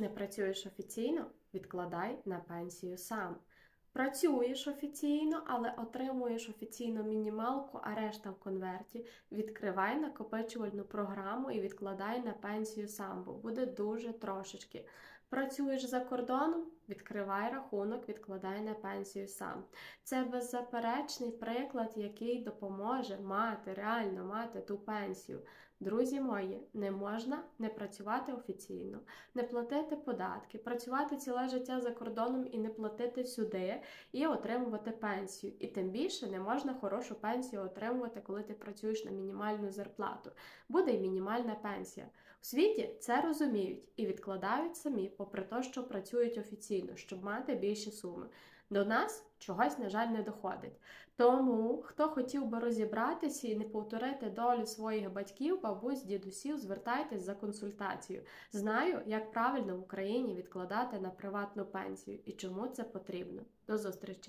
Не працюєш офіційно, відкладай на пенсію сам. Працюєш офіційно, але отримуєш офіційно мінімалку, а решта в конверті. Відкривай накопичувальну програму і відкладай на пенсію сам, бо буде дуже трошечки. Працюєш за кордоном, відкривай рахунок, відкладай на пенсію сам. Це беззаперечний приклад, який допоможе мати, реально мати ту пенсію. Друзі мої, не можна не працювати офіційно, не платити податки, працювати ціле життя за кордоном і не платити сюди, і отримувати пенсію. І тим більше не можна хорошу пенсію отримувати, коли ти працюєш на мінімальну зарплату. Буде й мінімальна пенсія. У світі це розуміють і відкладають самі, попри те, що працюють офіційно, щоб мати більші суми. До нас чогось, на жаль, не доходить. Тому, хто хотів би розібратися і не повторити долю своїх батьків, бабусь, дідусів, звертайтесь за консультацією. Знаю, як правильно в Україні відкладати на приватну пенсію і чому це потрібно. До зустрічі!